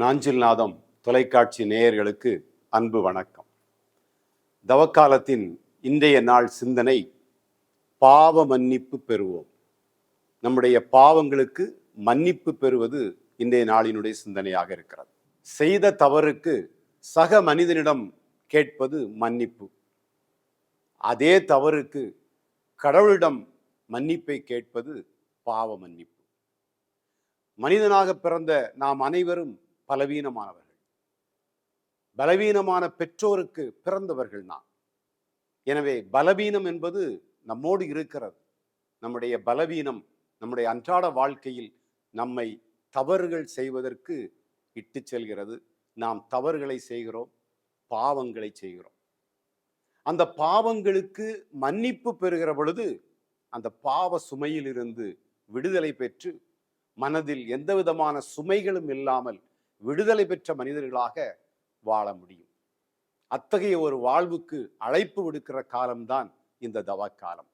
நாஞ்சில் நாதம் தொலைக்காட்சி நேயர்களுக்கு அன்பு வணக்கம். தவக்காலத்தின் இன்றைய நாள் சிந்தனை பாவ மன்னிப்பு பெறுவோம். நம்முடைய பாவங்களுக்கு மன்னிப்பு பெறுவது இன்றைய நாளினுடைய சிந்தனையாக இருக்கிறது. செய்த தவறுக்கு சக மனிதனிடம் கேட்பது மன்னிப்பு. அதே தவறுக்கு கடவுளிடம் மன்னிப்பை கேட்பது பாவ மன்னிப்பு. மனிதனாக பிறந்த நாம் அனைவரும் பலவீனமானவர்கள். பலவீனமான பெற்றோருக்கு பிறந்தவர்கள் நாம் எனவே பலவீனம் என்பது நம்மோடு இருக்கிறது. நம்முடைய பலவீனம் நம்முடைய அன்றாட வாழ்க்கையில் நம்மை தவறுகள் செய்வதற்கு இட்டு செல்கிறது. நாம் தவறுகளை செய்கிறோம் பாவங்களை செய்கிறோம். அந்த பாவங்களுக்கு மன்னிப்பு பெறுகிற பொழுது அந்த பாவ சுமையிலிருந்து விடுதலை பெற்று மனதில் எந்த விதமான சுமைகளும் இல்லாமல் விடுதலை பெற்ற மனிதர்களாக வாழ முடியும். அத்தகைய ஒரு வாழ்வுக்கு அழைப்பு விடுக்கிற காலம்தான் இந்த தவக்காலம்.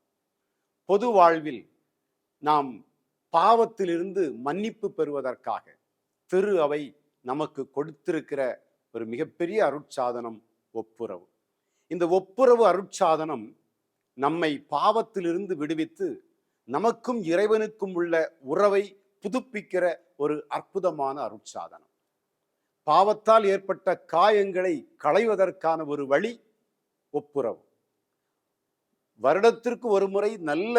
பொது வாழ்வில் நாம் பாவத்திலிருந்து மன்னிப்பு பெறுவதற்காக திரு அவை நமக்கு கொடுத்திருக்கிற ஒரு மிகப்பெரிய அருட்சாதனம் ஒப்புரவு. இந்த ஒப்புரவு அருட்சாதனம் நம்மை பாவத்திலிருந்து விடுவித்து நமக்கும் இறைவனுக்கும் உள்ள உறவை புதுப்பிக்கிற ஒரு அற்புதமான அருட்சாதனம். பாவத்தால் ஏற்பட்ட காயங்களை களைவதற்கான ஒரு வழி ஒப்புரவு. வருடத்திற்கு ஒரு முறை நல்ல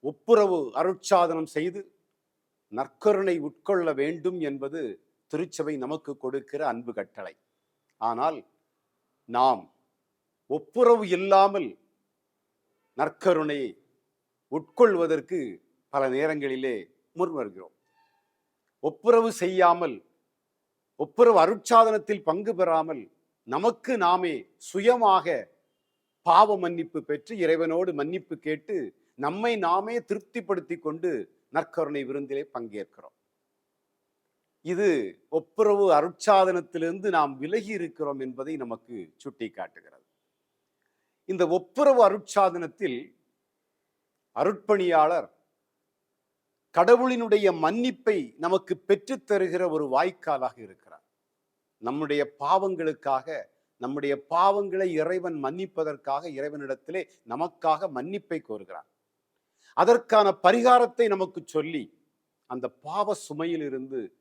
ஒப்புரவு அருட்சாதனம் செய்து நற்கருணை உட்கொள்ள வேண்டும் என்பது திருச்சபை நமக்கு கொடுக்கிற அன்பு கட்டளை. ஆனால் நாம் ஒப்புரவு இல்லாமல் நற்கருணையை உட்கொள்வதற்கு பல நேரங்களிலே முன்வருகிறோம். ஒப்புரவு செய்யாமல் ஒப்புரவு அருட்சாதனத்தில் பங்கு பெறாமல் நமக்கு நாமே சுயமாக பாவ மன்னிப்பு பெற்று இறைவனோடு மன்னிப்பு கேட்டு நம்மை நாமே திருப்திப்படுத்தி கொண்டு நற்கருணை விருந்திலே பங்கேற்கிறோம். இது ஒப்புரவு அருட்சாதனத்திலிருந்து நாம் விலகி இருக்கிறோம் என்பதை நமக்கு சுட்டி காட்டுகிறது இந்த ஒப்புரவு அருட்சாதனத்தில் அருட்பணியாளர் கடவுளினுடைய மன்னிப்பை நமக்கு பெற்றுத் தருகிற ஒரு வாய்க்காலாக இருக்கிறார். நம்முடைய பாவங்களுக்காக நம்முடைய பாவங்களை இறைவன் மன்னிப்பதற்காக இறைவனிடத்திலே நமக்காக மன்னிப்பை கோருகிறான் அதற்கான பரிகாரத்தை நமக்கு சொல்லி அந்த பாவ சுமையிலிருந்து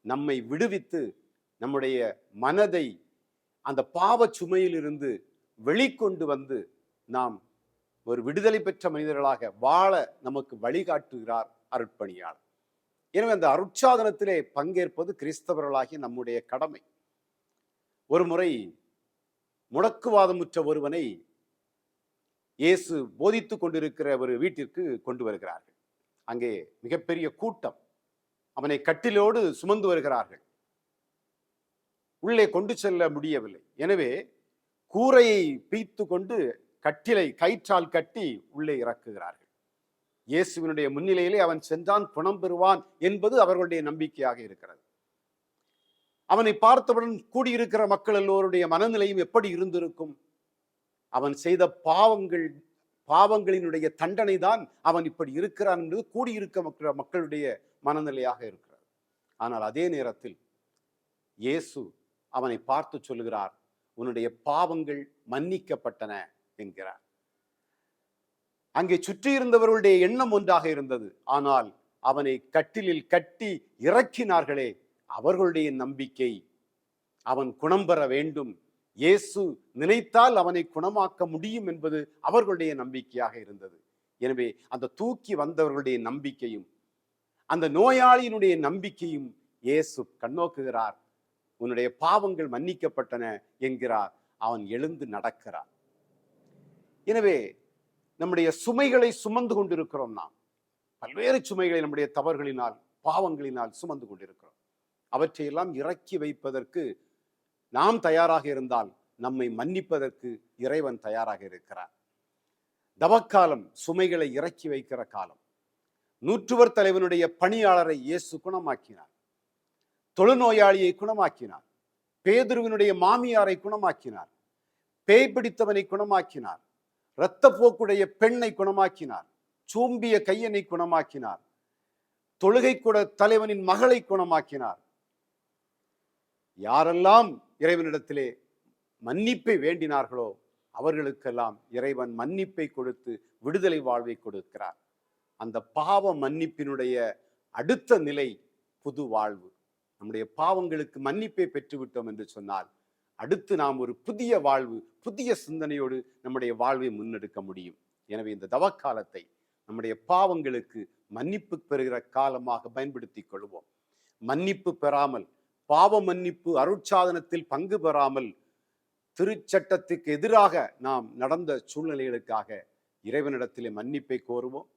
நம்மை விடுவித்து நம்முடைய மனதை அந்த பாவ சுமையிலிருந்து வெளிக்கொண்டு வந்து நாம் ஒரு விடுதலை பெற்ற மனிதர்களாக வாழ நமக்கு வழிகாட்டுகிறார். அருட்பணியாளர். எனவே அந்த அருட்சாதனத்திலே பங்கேற்பது கிறிஸ்தவர்களாகிய நம்முடைய கடமை. ஒரு முறை முடக்குவாதமுற்ற ஒருவனை இயேசு போதித்துக் கொண்டிருக்கிற ஒரு வீட்டிற்கு கொண்டு வருகிறார்கள். அங்கே மிகப்பெரிய கூட்டம். அவனை கட்டிலோடு சுமந்து வருகிறார்கள். உள்ளே கொண்டு செல்ல முடியவில்லை. எனவே கூரையை பீத்து கொண்டு கட்டிலை கயிற்றால் கட்டி உள்ளே இறக்குகிறார்கள். இயேசுவினுடைய முன்னிலையிலே அவன் சென்றான் குணம் பெறுவான் என்பது அவர்களுடைய நம்பிக்கையாக இருக்கிறது. அவனை பார்த்தவுடன் கூடியிருக்கிற மக்கள் எல்லோருடைய மனநிலையும் எப்படி இருந்திருக்கும்? அவன் செய்த பாவங்கள் பாவங்களினுடைய தண்டனை தான் அவன் இப்படி இருக்கிறான் என்பது கூடியிருக்க மக்களுடைய மனநிலையாக இருக்கிறது. ஆனால் அதே நேரத்தில் இயேசு அவனை பார்த்து சொல்லுகிறார் உன்னுடைய பாவங்கள் மன்னிக்கப்பட்டன என்கிறார். அங்கே சுற்றி இருந்தவர்களுடைய எண்ணம் ஒன்றாக இருந்தது. ஆனால் அவனை கட்டிலில் கட்டி இறக்கினார்களே அவர்களுடைய நம்பிக்கை. அவன் குணம் பெற வேண்டும். இயேசு நினைத்தால் அவனை குணமாக்க முடியும் என்பது அவர்களுடைய நம்பிக்கையாக இருந்தது. எனவே அந்த தூக்கி வந்தவர்களுடைய நம்பிக்கையும் அந்த நோயாளியினுடைய நம்பிக்கையும் இயேசு கண்ணோக்குகிறார். உன்னுடைய பாவங்கள் மன்னிக்கப்பட்டன என்கிறார். அவன் எழுந்து நடக்கிறார் எனவே நம்முடைய சுமைகளை சுமந்து கொண்டிருக்கிறோம் நாம். பல்வேறு சுமைகளை நம்முடைய தவறுகளினால் பாவங்களினால் சுமந்து கொண்டிருக்கிறோம். அவற்றையெல்லாம் இறக்கி வைப்பதற்கு நாம் தயாராக இருந்தால் நம்மை மன்னிப்பதற்கு இறைவன் தயாராக இருக்கிறார். தவக்காலம் சுமைகளை இறக்கி வைக்கிற காலம். நூற்றுவர் தலைவனுடைய பணியாளரை இயேசு குணமாக்கினார். தொழுநோயாளியை குணமாக்கினார். பேதுருவினுடைய மாமியாரை குணமாக்கினார். பேய் பிடித்தவனை குணமாக்கினார். இரத்தப்போக்குடைய பெண்ணை குணமாக்கினார். சூம்பிய கையனை குணமாக்கினார். தொழுகை கூட தலைவனின் மகளை குணமாக்கினார். யாரெல்லாம் இறைவனிடத்திலே மன்னிப்பை வேண்டினார்களோ அவர்களுக்கெல்லாம் இறைவன் மன்னிப்பை கொடுத்து விடுதலை வாழ்வை கொடுக்கிறார். அந்த பாவ மன்னிப்பினுடைய அடுத்த நிலை புது வாழ்வு. நம்முடைய பாவங்களுக்கு மன்னிப்பை பெற்றுவிட்டோம் என்று சொன்னால் அடுத்து நாம் ஒரு புதிய வாழ்வு புதிய சிந்தனையோடு நம்முடைய வாழ்வை முன்னெடுக்க முடியும். எனவே இந்த தவக்காலத்தை நம்முடைய பாவங்களுக்கு மன்னிப்பு பெறுகிற காலமாக பயன்படுத்திக் கொள்வோம். மன்னிப்பு பெறாமல் பாவ மன்னிப்பு அருட்சாதனத்தில் பங்கு பெறாமல் திருச்சட்டத்துக்கு எதிராக நாம் நடந்த சூழ்நிலைகளுக்காக இறைவனிடத்திலே மன்னிப்பை கோருவோம்.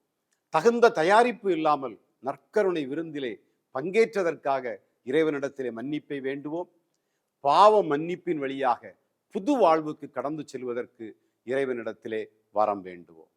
தகுந்த தயாரிப்பு இல்லாமல் நற்கருணை விருந்திலே பங்கேற்றதற்காக இறைவனிடத்திலே மன்னிப்பை வேண்டுவோம். பாவ மன்னிப்பின் வழியாக புது வாழ்வுக்கு கடந்து செல்வதற்கு இறைவனிடத்திலே வரம் வேண்டுவோம்.